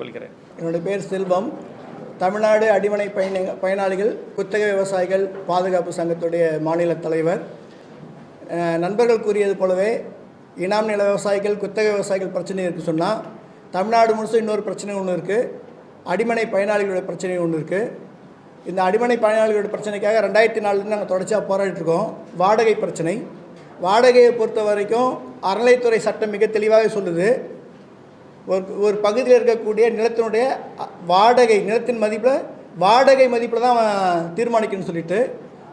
கொள்கிறேன் என்னுடைய பேர் செல்வம். தமிழ்நாடு அடிமனை பயண பயனாளிகள் குத்தகை விவசாயிகள் பாதுகாப்பு சங்கத்துடைய மாநில தலைவர். நண்பர்கள் கூறியது போலவே இனாம் நில விவசாயிகள் குத்தகை விவசாயிகள் பிரச்சனை இருக்குது சொன்னால் தமிழ்நாடு முழுசும் இன்னொரு பிரச்சனை ஒன்று இருக்குது அடிமனை பயனாளிகளுடைய பிரச்சனை ஒன்று இருக்குது இந்த அடிமனை பயனாளிகளுடைய பிரச்சனைக்காக ரெண்டாயிரத்தி நாலுலேருந்து நாங்கள் தொடர்ச்சியாக போராடிட்டுருக்கோம் வாடகை பிரச்சனை. வாடகையை பொறுத்த வரைக்கும் அறநிலைத்துறை சட்டம் மிக தெளிவாக சொல்லுது. ஒரு ஒரு பகுதியில் இருக்கக்கூடிய நிலத்தினுடைய வாடகை நிலத்தின் மதிப்பில் வாடகை மதிப்பில் தான் தீர்மானிக்கணும்னு சொல்லிட்டு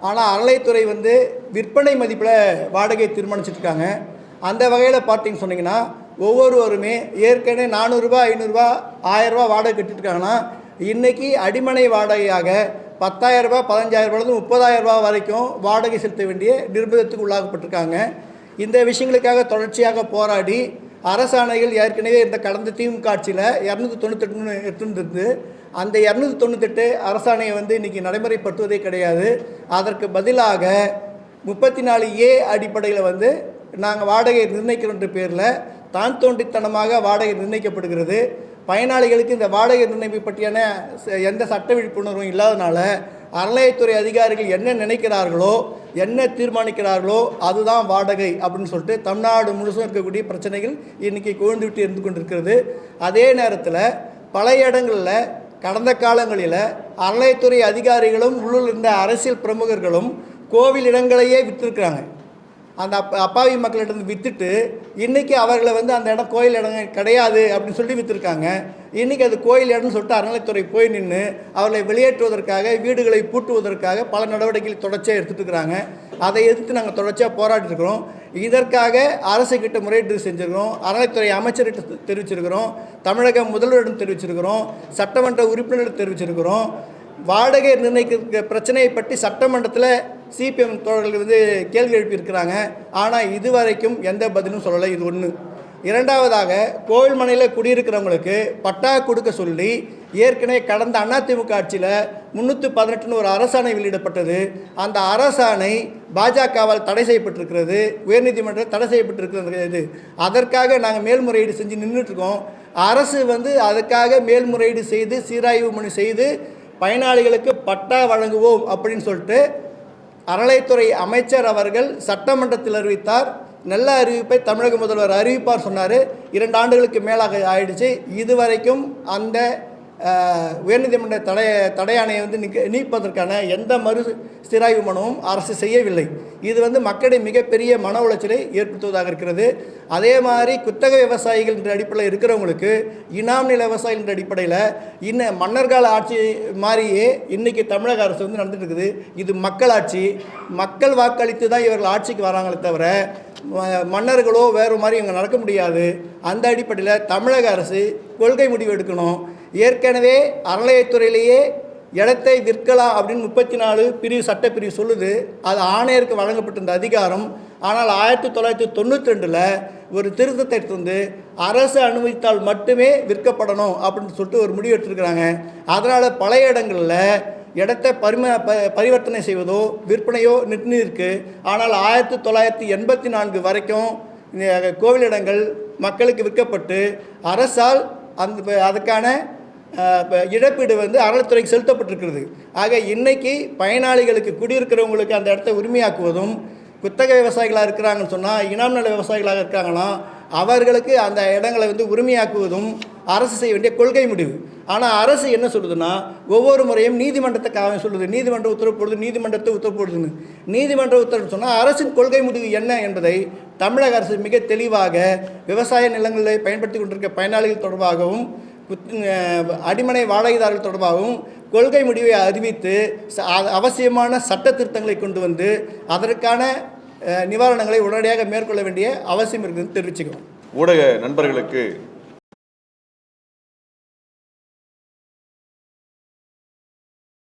ஆனால் அறநிலைத்துறை வந்து விற்பனை மதிப்பில் வாடகையை தீர்மானிச்சிட்ருக்காங்க. அந்த வகையில் பார்த்தீங்கன்னு சொன்னிங்கன்னா ஒவ்வொருவருமே ஏற்கனவே நானூறுரூபா ஐநூறுரூவா ஆயிரரூபா வாடகை கட்டிட்டுருக்காங்கன்னா இன்றைக்கி அடிமனை வாடகையாக பத்தாயிரரூபா பதினஞ்சாயிரரூபாலேருந்து முப்பதாயிரரூபா வரைக்கும் வாடகை செலுத்த வேண்டிய நிர்பந்தத்துக்கு உள்ளாகப்பட்டிருக்காங்க இந்த விஷயங்களுக்காக தொடர்ச்சியாக போராடி அரசாணைகள் ஏற்கனவே இந்த கடந்த திமுக ஆட்சியில் இரநூத்தி தொண்ணூத்தெட்டுன்னு எடுத்துருந்து அந்த இரநூத்தி தொண்ணூத்தெட்டு அரசாணையை வந்து இன்றைக்கி நடைமுறைப்படுத்துவதே கிடையாது. அதற்கு பதிலாக முப்பத்தி நாலு ஏ அடிப்படையில் வந்து நாங்கள் வாடகை நிர்ணயிக்கிறோன்ற பேரில் தான் தோண்டித்தனமாக வாடகை நிர்ணயிக்கப்படுகிறது. பயனாளிகளுக்கு இந்த வாடகை நிர்ணயம் பற்றியான எந்த சட்ட விழிப்புணர்வும் இல்லாதனால அறநிலையத்துறை அதிகாரிகள் என்ன நினைக்கிறார்களோ என்ன தீர்மானிக்கிறார்களோ அதுதான் வாடகை அப்படின்னு சொல்லிட்டு தமிழ்நாடு முழுசும் இருக்கக்கூடிய பிரச்சனைகள் இன்றைக்கி கொழுந்து விட்டு இருந்து கொண்டிருக்கிறது. அதே நேரத்தில் பல இடங்களில் கடந்த காலங்களில் அறநிலைத்துறை அதிகாரிகளும் உள்ளூர் இருந்த அரசியல் பிரமுகர்களும் கோவில் இடங்களையே விற்றுருக்குறாங்க அந்த அப்ப அப்பாவி மக்களிடம் விற்றுட்டு இன்றைக்கி அவர்களை வந்து அந்த இடம் கோயில் இடம் கிடையாது அப்படின்னு சொல்லி விற்றுருக்காங்க இன்றைக்கி அது கோயில் இடம்னு சொல்லிட்டு அறநிலைத்துறை போய் நின்று அவர்களை வெளியேற்றுவதற்காக வீடுகளை பூட்டுவதற்காக பல நடவடிக்கைகள் தொடர்ச்சியாக எடுத்துட்டு இருக்கிறாங்க. அதை எதிர்த்து நாங்கள் தொடர்ச்சியாக போராடிட்டுருக்கிறோம் இதற்காக அரசுக்கிட்ட முறையீடு செஞ்சுருக்கிறோம். அறநிலைத்துறை அமைச்சர்கிட்ட தெரிவிச்சிருக்கிறோம். தமிழக முதல்வரிடம் தெரிவிச்சிருக்கிறோம். சட்டமன்ற உறுப்பினர்கள் தெரிவிச்சிருக்கிறோம். வாடகை நிர்ணயிக்கிற பிரச்சனையை பற்றி சட்டமன்றத்தில் சிபிஎம் தோழர்கள் வந்து கேள்வி எழுப்பியிருக்கிறாங்க. ஆனால் இதுவரைக்கும் எந்த பதிலும் சொல்லலை. இது ஒன்று இரண்டாவதாக கோவில்மனையில் குடியிருக்கிறவங்களுக்கு பட்டா கொடுக்க சொல்லி ஏற்கனவே கடந்த அதிமுக ஆட்சியில் முந்நூற்றி பதினெட்டுன்னு ஒரு அரசாணை வெளியிடப்பட்டது. அந்த அரசாணை பாஜகவால் தடை செய்யப்பட்டிருக்கிறது. உயர்நீதிமன்றம் தடை செய்யப்பட்டிருக்கிறது. அதற்காக நாங்கள் மேல்முறையீடு செஞ்சு நின்றுட்டுருக்கோம் அரசு வந்து அதுக்காக மேல்முறையீடு செய்து சீராய்வு மனு செய்து பயனாளிகளுக்கு பட்டா வழங்குவோம் அப்படின்னு சொல்லிட்டு அறநிலைத்துறை அமைச்சர் அவர்கள் சட்டமன்றத்தில் அறிவித்தார். நல்ல அறிவிப்பை தமிழக முதல்வர் அறிவிப்பார் சொன்னார். இரண்டு ஆண்டுகளுக்கு மேலாக ஆயிடுச்சு. இதுவரைக்கும் அந்த உயர்நீதிமன்ற தடை தடையாணையை வந்து நீக்க நீப்பதற்கான எந்த மறு ஸ்திராய்வு மனுவும் அரசு செய்யவில்லை. இது வந்து மக்களிடையே மிகப்பெரிய மன உளைச்சலை ஏற்படுத்துவதாக இருக்கிறது. அதே மாதிரி குத்தக விவசாயிகள் என்ற அடிப்படையில் இருக்கிறவங்களுக்கு இனாம் நில விவசாயிகள் என்ற அடிப்படையில் இன்னும் மன்னர்கால ஆட்சி மாதிரியே இன்றைக்கி தமிழக அரசு வந்து நடந்துட்டு இருக்குது. இது மக்கள் ஆட்சி. மக்கள் வாக்களித்து தான் இவர்கள் ஆட்சிக்கு வராங்களே தவிர ம- மன்னர்களோ வேறு மாதிரி இவங்க நடக்க முடியாது. அந்த அடிப்படையில் தமிழக அரசு கொள்கை முடிவு எடுக்கணும். ஏற்கனவே அறநிலையத்துறையிலேயே இடத்தை விற்கலாம் அப்படின்னு முப்பத்தி நாலு பிரிவு சட்டப்பிரிவு சொல்லுது. அது ஆணையருக்கு வழங்கப்பட்டிருந்த அதிகாரம். ஆனால் ஆயிரத்தி தொள்ளாயிரத்தி தொண்ணூற்றி ரெண்டில் ஒரு திருத்தத்தை எடுத்து வந்து அரசு அனுமதித்தால் மட்டுமே விற்கப்படணும் அப்படின்னு சொல்லிட்டு ஒரு முடிவு எடுத்திருக்கிறாங்க. அதனால் பல இடங்களில் இடத்தை பரிம ப பரிவர்த்தனை செய்வதோ விற்பனையோ நின்று இருக்குது ஆனால் ஆயிரத்தி தொள்ளாயிரத்தி எண்பத்தி நான்கு வரைக்கும் கோவில் கோவிலிடங்கள் மக்களுக்கு விற்கப்பட்டு அரசால் அந்த அதுக்கான இழப்பீடு வந்து அறநிலைத்துறைக்கு செலுத்தப்பட்டிருக்கிறது. ஆக இன்றைக்கி பயனாளிகளுக்கு குடியிருக்கிறவங்களுக்கு அந்த இடத்த உரிமையாக்குவதும் குத்தகை விவசாயிகளாக இருக்கிறாங்கன்னு சொன்னால் இனாம் நல விவசாயிகளாக இருக்காங்கன்னா அவர்களுக்கு அந்த இடங்களை வந்து உரிமையாக்குவதும் அரசு செய்ய வேண்டிய கொள்கை முடிவு. ஆனால் அரசு என்ன சொல்லுதுன்னா ஒவ்வொரு முறையும் நீதிமன்றத்தை காவல் சொல்லுது. நீதிமன்ற உத்தரவு போடுது நீதிமன்றத்தை உத்தரவு போடுதுன்னு. நீதிமன்ற உத்தரவு சொன்னால் அரசின் கொள்கை முடிவு என்ன என்பதை தமிழக அரசு மிக தெளிவாக விவசாய நிலங்களை பயன்படுத்தி கொண்டிருக்க பயனாளிகள் தொடர்பாகவும் அடிமனை வாடகைதாரர்கள் தொடர்பாகவும் கொள்கை முடிவை அறிவித்து அவசியமான சட்ட திருத்தங்களை கொண்டு வந்து அதற்கான நிவாரணங்களை உடனடியாக மேற்கொள்ள வேண்டிய அவசியம் இருக்குதுன்னு தெரிவிச்சுக்கிறோம். ஊடக நண்பர்களுக்கு